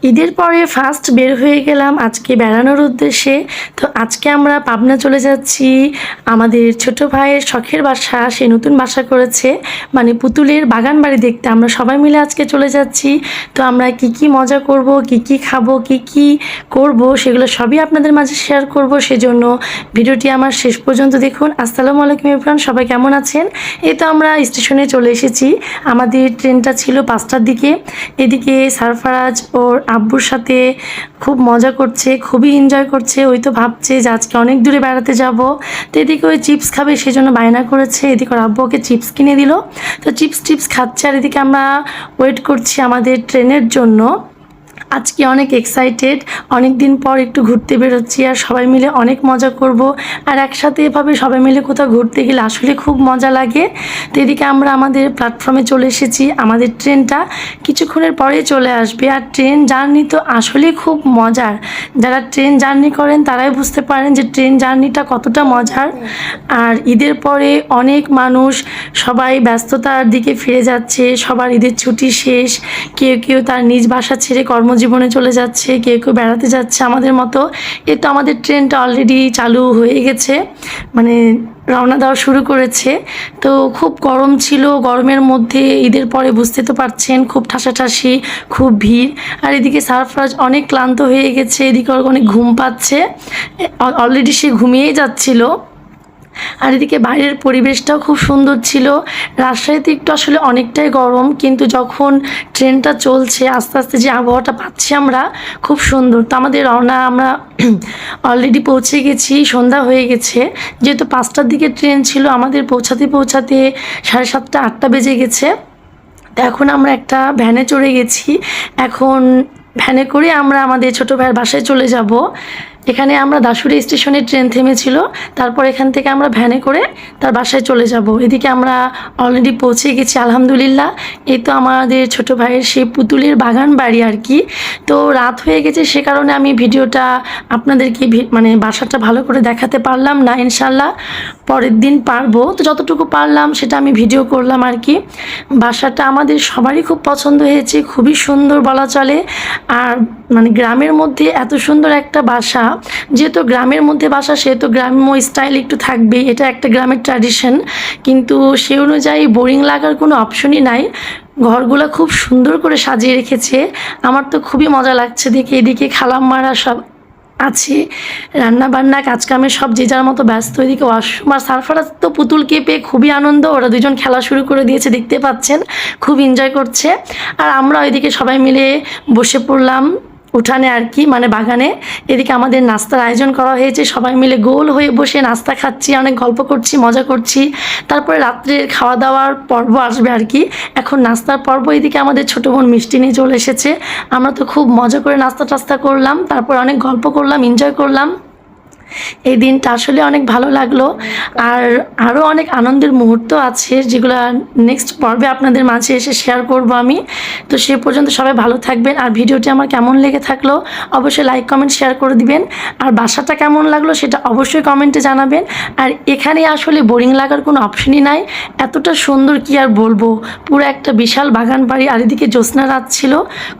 ঈদের পরে ফার্স্ট বের হয়ে গেলাম আজকে বেড়ানোর উদ্দেশ্যে। তো আজকে আমরা পাবনা চলে যাচ্ছি। আমাদের ছোট ভাইয়ের শখের বাসা, সে নতুন বাসা করেছে। মানে পুতুলের বাগান বাড়ি দেখতে আমরা সবাই মিলে আজকে চলে যাচ্ছি। তো আমরা কি কি মজা করব, কি কি খাব, কি কি করব, সেগুলো সবই আপনাদের মাঝে শেয়ার করব। সেজন্য ভিডিওটি আমার শেষ পর্যন্ত দেখুন। আসসালামু আলাইকুম ইরফান সবাই কেমন আছেন? এই তো আমরা স্টেশনে চলে এসেছি। আমাদের ট্রেনটা ছিল পাঁচটার দিকে। এদিকে সারফারাজ ওর আব্বুর সাথে খুব মজা করছে, খুবই এনজয় করছে, ওই তো ভাবছে যে আজকে অনেক দূরে বেড়াতে যাব। তো এদিকে ওই চিপস খাবে, সেজন্য বায়না করেছে। এদিকে ওর আব্বু ওকে চিপস কিনে দিল। তো চিপস টিপস খাচ্ছে আর এদিকে আমরা ওয়েট করছি আমাদের ট্রেনের জন্য। আজকে অনেক এক্সাইটেড অনেক দিন পর একটু ঘুরতে বেরোচ্ছি আর সবাই মিলে অনেক মজা করব। আর একসাথে এভাবে সবাই মিলে কোথাও ঘুরতে গেলে আসলে খুব মজা লাগে। তো এদিকে আমরা আমাদের প্ল্যাটফর্মে চলে এসেছি, আমাদের ট্রেনটা কিছুক্ষণের পরে চলে আসবে। আর ট্রেন জার্নি তো আসলে খুব মজার। যারা ট্রেন জার্নি করেন তারাই বুঝতে পারেন যে ট্রেন জার্নিটা কতটা মজার। আর ঈদের পরে অনেক মানুষ সবাই ব্যস্ততার দিকে ফিরে যাচ্ছে, সবার ঈদের ছুটি শেষ, কেউ কেউ তার নিজ বাসা ছেড়ে কর্মজীবনে চলে যাচ্ছে, কেউ কেউ বেড়াতে যাচ্ছে আমাদের মতো। এ তো আমাদের ট্রেনটা অলরেডি চালু হয়ে গেছে মানে রওনা দেওয়া শুরু করেছে। তো খুব গরম ছিল, গরমের মধ্যে ঈদের পরে বুঝতে তো পারছেন, খুব ঠাসাঠাসি, খুব ভিড়। আর এদিকে সারফরাজ অনেক ক্লান্ত হয়ে গেছে, এদিকে অনেক ঘুম পাচ্ছে। অলরেডি সে ঘুমিয়েই যাচ্ছিল। আর এদিকে বাইরের পরিবেশটাও খুব সুন্দর ছিল। রাজশাহীতে একটু আসলে অনেকটাই গরম, কিন্তু যখন ট্রেনটা চলছে, আস্তে আস্তে যে আবহাওয়াটা পাচ্ছি আমরা, খুব সুন্দর। তো আমাদের রওনা আমরা অলরেডি পৌঁছে গেছি, সন্ধ্যা হয়ে গেছে। যেহেতু পাঁচটার দিকে ট্রেন ছিল, আমাদের পৌঁছাতে পৌঁছাতে সাড়ে সাতটা, আটটা বেজে গেছে। তো এখন আমরা একটা ভ্যানে চড়ে গেছি। এখন ভ্যানে করে আমরা আমাদের ছোটো ভাইয়ের বাসায় চলে যাব। এখানে আমরা দাসুরি স্টেশনে ট্রেন থেমেছিল, তারপর এখান থেকে আমরা ভ্যানে করে তার বাসায় চলে যাব। এদিকে আমরা অলরেডি পৌঁছে গেছি, আলহামদুলিল্লাহ। এই তো আমাদের ছোট ভাইয়ের সেই পুতুলের বাগান বাড়ি আর কি। তো রাত হয়ে গেছে, সে কারণে আমি ভিডিওটা আপনাদেরকে মানে বাসাটা ভালো করে দেখাতে পারলাম না, ইনশাল্লাহ। পরের দিন পারব। তো যতটুকু পারলাম সেটা আমি ভিডিও করলাম আর কি। বাসাটা আমাদের সবারই খুব পছন্দ হয়েছে, খুবই সুন্দর বলা চলে। আর মানে গ্রামের মধ্যে এত সুন্দর একটা বাসা, যেহেতু গ্রামের মধ্যে বাসা, সেহেতু গ্রাম্য স্টাইল একটু থাকবেই এটা একটা গ্রামের ট্র্যাডিশন কিন্তু সে অনুযায়ী বোরিং লাগার কোনো অপশনই নাই। ঘরগুলো খুব সুন্দর করে সাজিয়ে রেখেছে। আমার তো খুবই মজা লাগছে দেখে, এদিকে খালাম্মারা সব আছে, রান্না বান্না, কাজকামে সব যে যার মতো ব্যস্ত এদিকে ওয়াশরুম আর সারফারাজ তো পুতুলকে পেয়ে খুবই আনন্দ, ওরা দুজন খেলা শুরু করে দিয়েছে, দেখতে পাচ্ছেন, খুব এনজয় করছে। আর আমরা ওইদিকে সবাই মিলে বসে পড়লাম। উঠানে আর কি মানে বাগানে। এদিকে আমাদের নাস্তার আয়োজন করা হয়েছে, সবাই মিলে গোল হয়ে বসে নাস্তা খাচ্ছি, অনেক গল্প করছি, মজা করছি। তারপরে রাত্রে খাওয়া দাওয়ার পর্ব আসবে আর কি। এখন নাস্তার পর্ব, এদিকে আমাদের ছোটো বোন মিষ্টি নিয়ে চলে এসেছে। আমরা তো খুব মজা করে নাস্তা টাস্তা করলাম, তারপর অনেক গল্প করলাম এনজয় করলাম। এই দিনটা আসলে অনেক ভালো লাগল। আর আরও অনেক আনন্দের মুহূর্ত আছে যেগুলো নেক্সট পর্বে আপনাদের মাঝে এসে শেয়ার করব আমি। তো সে পর্যন্ত সবাই ভালো থাকবেন। আর ভিডিওটি আমার কেমন লেগে থাকল অবশ্যই লাইক কমেন্ট শেয়ার করে দিবেন। আর বাসাটা কেমন লাগল সেটা অবশ্যই কমেন্টে জানাবেন। আর এখানে আসলে বোরিং লাগার কোনো অপশনই নাই। এতটা সুন্দর কি আর বলব? পুরো একটা বিশাল বাগান বাড়ি, আর এদিকে জ্যোৎস্না রাত ছিল,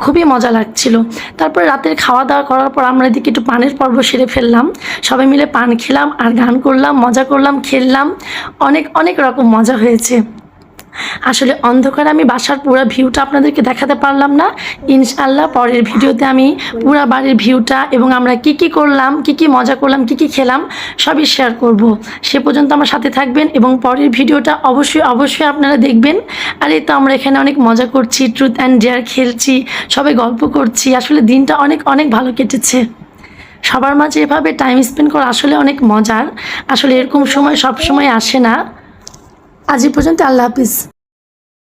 খুবই মজা লাগছিল। তারপরে রাতের খাওয়া দাওয়া করার পর আমরা এদিকে একটু পানের পর্ব সেরে ফেললাম। সবাই মিলে পান খেলাম, আর গান করলাম, মজা করলাম, খেললাম। অনেক অনেক রকম মজা হয়েছে। আসলে অন্ধকারে আমি বাসার পুরো ভিউটা আপনাদেরকে দেখাতে পারলাম না। ইনশাল্লাহ পরের ভিডিওতে আমি পুরা বাড়ির ভিউটা এবং আমরা কি কি করলাম, কি কি মজা করলাম, কি কি খেলাম সবই শেয়ার করব। সে পর্যন্ত আমার সাথে থাকবেন এবং পরের ভিডিওটা অবশ্যই অবশ্যই আপনারা দেখবেন। আর এই তো আমরা এখানে অনেক মজা করছি ট্রুথ অ্যান্ড ডেয়ার খেলছি, সবাই গল্প করছি। আসলে দিনটা অনেক অনেক ভালো কেটেছে। সবার মাঝে এভাবে টাইম স্পেন্ড করা আসলে অনেক মজার। আসলে এরকম সময় সব সময় আসে না। আজ পর্যন্ত আল্লাহ হাফিজ।